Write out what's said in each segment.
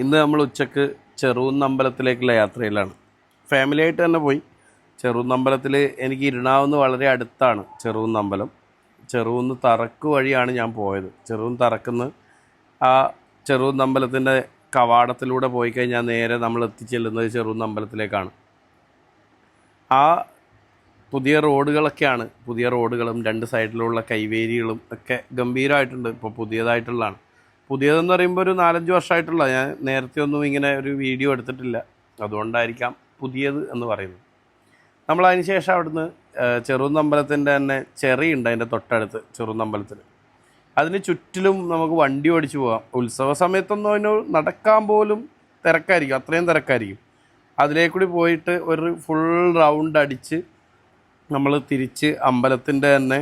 ഇന്ന് നമ്മൾ ഉച്ചയ്ക്ക് ചെറുന്നമ്പലത്തിലേക്കുള്ള യാത്രയിലാണ്. ഫാമിലി ആയിട്ട് തന്നെ പോയി. ചെറുന്നമ്പലത്തിൽ എനിക്ക് ഇരുണാവുന്ന വളരെ അടുത്താണ് ചെറുന്നമ്പലം ചെറുന്ന് തറക്ക് വഴിയാണ് ഞാൻ പോയത്. ചെറുന്ന് തറക്കുന്ന ആ ചെറുന്നമ്പലത്തിന്റെ കവാടത്തിലൂടെ പോയി കഴിഞ്ഞാൽ നേരെ നമ്മൾ എത്തിച്ചെല്ലുന്നത് ചെറുന്നമ്പലത്തിലേക്കാണ് ആ പുതിയ റോഡുകളൊക്കെയാണ്. പുതിയ റോഡുകളും രണ്ട് സൈഡിലുള്ള കൈവേരികളും ഒക്കെ ഗംഭീരമായിട്ടുണ്ട്. ഇപ്പോൾ പുതിയതായിട്ടുള്ളതാണ്. പുതിയതെന്ന് പറയുമ്പോൾ ഒരു നാലഞ്ച് വർഷമായിട്ടുള്ള ഞാൻ നേരത്തെ ഒന്നും ഇങ്ങനെ ഒരു വീഡിയോ എടുത്തിട്ടില്ല. അതുകൊണ്ടായിരിക്കാം പുതിയത് എന്ന് പറയുന്നത്. നമ്മൾ അതിന് ശേഷം അവിടുന്ന് ചെറുന്നമ്പലത്തിന്റെ തന്നെ ചെറിയുണ്ട് അതിന്റെ തൊട്ടടുത്ത് ചെറുന്നമ്പലത്തിൽ അതിന് ചുറ്റിലും നമുക്ക് വണ്ടി ഓടിച്ചു പോകാം. ഉത്സവ സമയത്തൊന്നും അതിന് നടക്കാൻ പോലും തിരക്കായിരിക്കും അത്രയും തിരക്കായിരിക്കും. അതിലേക്കൂടി പോയിട്ട് ഒരു ഫുൾ റൗണ്ട് അടിച്ച് നമ്മൾ തിരിച്ച് അമ്പലത്തിന്റെ തന്നെ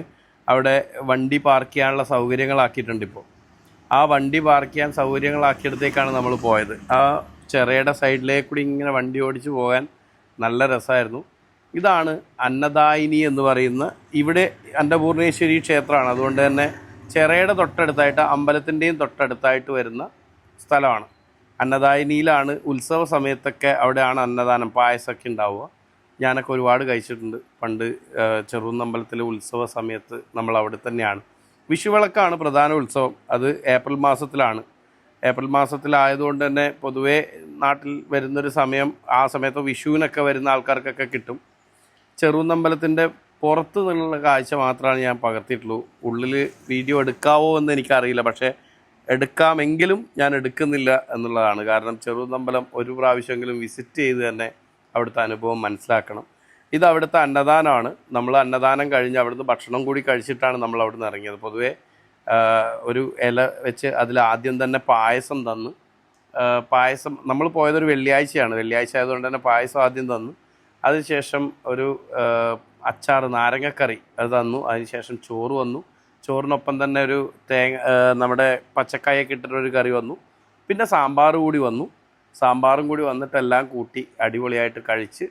അവിടെ വണ്ടി പാർക്ക് ചെയ്യാനുള്ള സൗകര്യങ്ങളാക്കിയിട്ടുണ്ട് ഇപ്പോൾ. ആ വണ്ടി പാർക്ക് ചെയ്യാൻ സൗകര്യങ്ങളാക്കിയിടത്തേക്കാണ് നമ്മൾ പോയത്. ആ ചെറിയുടെ സൈഡിലേക്ക് കൂടി ഇങ്ങനെ വണ്ടി ഓടിച്ച് പോകാൻ നല്ല രസമായിരുന്നു. ഇതാണ് അന്നദായിനി എന്ന് പറയുന്ന ഇവിടെ അന്നപൂർണേശ്വരി ക്ഷേത്രമാണ്. അതുകൊണ്ട് തന്നെ ചെറയുടെ തൊട്ടടുത്തായിട്ട് അമ്പലത്തിന്റെയും തൊട്ടടുത്തായിട്ട് വരുന്ന സ്ഥലമാണ്. അന്നദായിനിയിലാണ് ഉത്സവ സമയത്തൊക്കെ അവിടെയാണ് അന്നദാനം പായസമൊക്കെ ഉണ്ടാവുക. ഞാനൊക്കെ ഒരുപാട് കഴിച്ചിട്ടുണ്ട്. പണ്ട് ചെറുന്നമ്പലത്തിലെ ഉത്സവ സമയത്ത് നമ്മൾ അവിടെ തന്നെയാണ്. വിഷുവിളക്കാണ് പ്രധാന ഉത്സവം. അത് ഏപ്രിൽ മാസത്തിലാണ്. ഏപ്രിൽ മാസത്തിലായതുകൊണ്ട് തന്നെ പൊതുവേ നാട്ടിൽ വരുന്നൊരു സമയം ആ സമയത്ത് വിഷുവിനൊക്കെ വരുന്ന ആൾക്കാർക്കൊക്കെ കിട്ടും. ചെറുന്നമ്പലത്തിന്റെ പുറത്ത് നിന്നുള്ള കാഴ്ച മാത്രമാണ് ഞാൻ പകർത്തിയിട്ടുള്ളൂ. ഉള്ളിൽ വീഡിയോ എടുക്കാവോ എന്ന് എനിക്കറിയില്ല. പക്ഷേ എടുക്കാമെങ്കിലും ഞാൻ എടുക്കുന്നില്ല എന്നുള്ളതാണ്. കാരണം ചെറുനമ്പലം ഒരു പ്രാവശ്യമെങ്കിലും വിസിറ്റ് ചെയ്ത് തന്നെ അവിടുത്തെ അനുഭവം മനസ്സിലാക്കണം. ഇത് അവിടുത്തെ അന്നദാനമാണ്. നമ്മൾ അന്നദാനം കഴിഞ്ഞ് അവിടുന്ന് ഭക്ഷണം കൂടി കഴിച്ചിട്ടാണ് നമ്മൾ അവിടുന്ന് ഇറങ്ങിയത്. പൊതുവേ ഒരു ഇല വെച്ച് അതിൽ ആദ്യം തന്നെ പായസം തന്ന്. പായസം നമ്മൾ പോയതൊരു വെള്ളിയാഴ്ചയാണ്. വെള്ളിയാഴ്ച ആയതുകൊണ്ട് തന്നെ പായസം ആദ്യം തന്നു. അതിനുശേഷം ഒരു അച്ചാർ നാരങ്ങക്കറി അത് തന്നു. അതിനുശേഷം ചോറ് വന്നു. ചോറിനൊപ്പം തന്നെ ഒരു തേങ്ങ നമ്മുടെ പച്ചക്കായൊക്കെ ഇട്ടിട്ടൊരു കറി വന്നു. പിന്നെ സാമ്പാർ കൂടി വന്നു. സാമ്പാറും കൂടി വന്നിട്ടെല്ലാം കൂട്ടി അടിപൊളിയായിട്ട് കഴിച്ച്